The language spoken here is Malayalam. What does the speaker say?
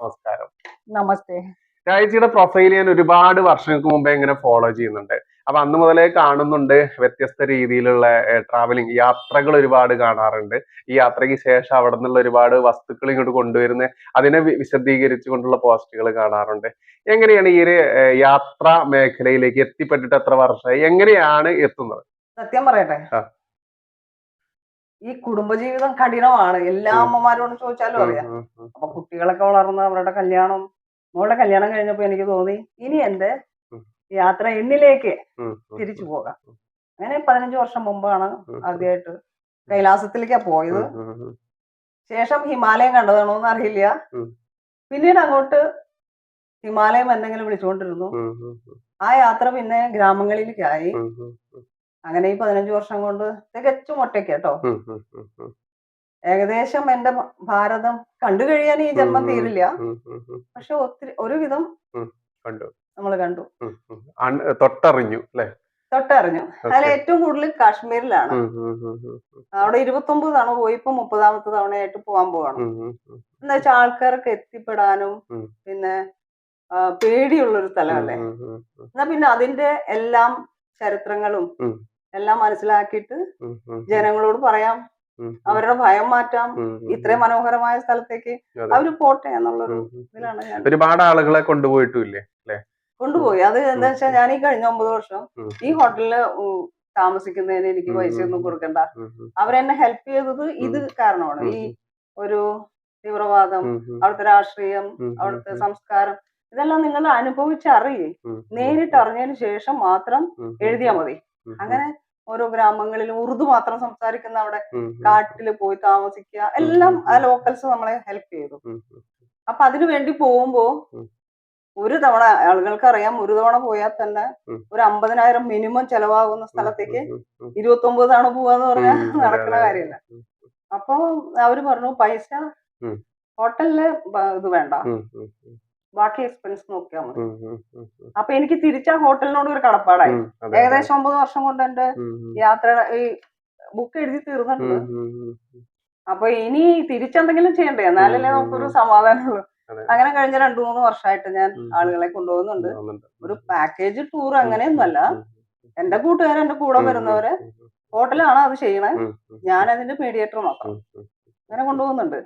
നമസ്കാരം. നമസ്തേ. രാജിയുടെ പ്രൊഫൈൽ ഞാൻ ഒരുപാട് വർഷങ്ങൾക്ക് മുമ്പേ ഇങ്ങനെ ഫോളോ ചെയ്യുന്നുണ്ട്. അപ്പൊ അന്ന് മുതലേ കാണുന്നുണ്ട് വ്യത്യസ്ത രീതിയിലുള്ള ട്രാവലിംഗ് യാത്രകൾ ഒരുപാട് കാണാറുണ്ട്. ഈ യാത്രയ്ക്ക് ശേഷം അവിടെ നിന്നുള്ള ഒരുപാട് വസ്തുക്കൾ ഇങ്ങോട്ട് കൊണ്ടുവരുന്ന അതിനെ വിശദീകരിച്ചു വിശദീകരിച്ചുകൊണ്ടുള്ള പോസ്റ്റുകൾ കാണാറുണ്ട്. എങ്ങനെയാണ് ഈ ഒരു യാത്രാ മേഖലയിലേക്ക് എത്തിപ്പെട്ടിട്ട് എത്ര വർഷമായി എങ്ങനെയാണ് എത്തുന്നത്? സത്യം പറയട്ടെ. ഈ കുടുംബജീവിതം കഠിനമാണ്. എല്ലാ അമ്മമാരോടും ചോദിച്ചാലും അറിയാം. അപ്പൊ കുട്ടികളൊക്കെ വളർന്ന് അവരുടെ കല്യാണം മോളുടെ കല്യാണം കഴിഞ്ഞപ്പോ എനിക്ക് തോന്നി ഇനി എന്റെ. യാത്ര എന്നിലേക്ക് തിരിച്ചു പോകാം. അങ്ങനെ പതിനഞ്ച് വർഷം മുമ്പാണ് ആദ്യമായിട്ട് കൈലാസത്തിലേക്കാ പോയത്. ശേഷം ഹിമാലയം കണ്ടതാണോ എന്ന് അറിയില്ല. പിന്നീട് അങ്ങോട്ട് ഹിമാലയം എന്തെങ്കിലും വിളിച്ചുകൊണ്ടിരുന്നു ആ യാത്ര പിന്നെ ഗ്രാമങ്ങളിലേക്കായി. അങ്ങനെ ഈ പതിനഞ്ച് വർഷം കൊണ്ട് തികച്ചും ഒറ്റയ്ക്ക് കേട്ടോ. ഏകദേശം എന്റെ ഭാരതം കണ്ടു കഴിയാൻ ഈ ജന്മം തീരില്ല. പക്ഷെ ഒത്തിരി ഒരുവിധം കണ്ടു. നമ്മൾ കണ്ടു. തൊട്ടറിഞ്ഞു അല്ലെ? തൊട്ടറിഞ്ഞു. അതിൽ ഏറ്റവും കൂടുതൽ കാശ്മീരിലാണ്. അവിടെ ഇരുപത്തി ഒമ്പത് തവണ പോയി ഇപ്പൊ മുപ്പതാമത്തെ തവണയായിട്ട് പോവാൻ പോവാണ്. എന്താ വെച്ചാൽ ആൾക്കാർക്ക് എത്തിപ്പെടാനും. പിന്നെ പേടിയുള്ള പേടിയുള്ളൊരു സ്ഥലമല്ലേ? എന്നാ പിന്നെ അതിന്റെ എല്ലാം ചരിത്രങ്ങളും. എല്ലാം മനസ്സിലാക്കിയിട്ട് ജനങ്ങളോട് പറയാം. അവരുടെ ഭയം മാറ്റാം. ഇത്രയും മനോഹരമായ സ്ഥലത്തേക്ക് അവർ പോട്ടെ എന്നുള്ളൊരു ഇതിലാണ് ഞാൻ ഒരുപാട് ആളുകളെ കൊണ്ടുപോയിട്ടില്ലേ അല്ലെ? കൊണ്ടുപോയി. അത് എന്താ വെച്ചാൽ ഞാൻ ഈ കഴിഞ്ഞ ഒമ്പത് വർഷം ഈ ഹോട്ടലിൽ താമസിക്കുന്നതിന് എനിക്ക് ഉം, പൈസ ഒന്നും കൊടുക്കണ്ട. അവരെന്നെ ഹെൽപ്പ് ചെയ്തത് ഇത് കാരണമാണ്. ഈ ഒരു തീവ്രവാദം അവിടുത്തെ രാഷ്ട്രീയം അവിടുത്തെ സംസ്കാരം ഇതെല്ലാം നിങ്ങൾ അനുഭവിച്ചറിയേ. നേരിട്ട് അറിഞ്ഞതിന് ശേഷം മാത്രം എഴുതിയാ മതി. അങ്ങനെ ഓരോ ഗ്രാമങ്ങളിലും ഉറുദു മാത്രം സംസാരിക്കുന്ന അവിടെ കാട്ടിൽ പോയി താമസിക്കുക. എല്ലാം ആ ലോക്കൽസ് നമ്മളെ ഹെൽപ്പ് ചെയ്തു. അപ്പൊ അതിനു വേണ്ടി പോകുമ്പോ ഒരു തവണ ആളുകൾക്ക് അറിയാം ഒരു തവണ പോയാൽ തന്നെ ഒരു അമ്പതിനായിരം മിനിമം ചെലവാകുന്ന സ്ഥലത്തേക്ക് ഇരുപത്തി ഒമ്പത് തവണ പോവാന്ന് പറഞ്ഞാൽ നടക്കുന്ന കാര്യമില്ല. അപ്പൊ അവർ പറഞ്ഞു പൈസ. ഹോട്ടലിൽ ഇത് വേണ്ട. ബാക്കി എക്സ്പെൻസ് നോക്കിയാൽ മതി. അപ്പൊ എനിക്ക് തിരിച്ചാ ഹോട്ടലിനോട് ഒരു കടപ്പാടായി. ഏകദേശം ഒമ്പത് വർഷം കൊണ്ട് എന്റെ യാത്ര ഈ ബുക്ക് എഴുതി തീർന്നിട്ടുണ്ട്. അപ്പൊ ഇനി തിരിച്ചെന്തെങ്കിലും ചെയ്യണ്ടേ? എന്നാലല്ലേ നമുക്കൊരു സമാധാനമുള്ളൂ. അങ്ങനെ കഴിഞ്ഞ രണ്ടു മൂന്ന് വർഷമായിട്ട് ഞാൻ ആളുകളെ കൊണ്ടുപോകുന്നുണ്ട്. ഒരു പാക്കേജ് ടൂർ അങ്ങനെയൊന്നുമല്ല. എന്റെ കൂട്ടുകാർ എന്റെ കൂടെ വരുന്നവര് ഹോട്ടലാണ് അത് ചെയ്യണേ. ഞാൻ അതിന്റെ മീഡിയേറ്റർ മാത്രം. അങ്ങനെ കൊണ്ടുപോകുന്നുണ്ട്.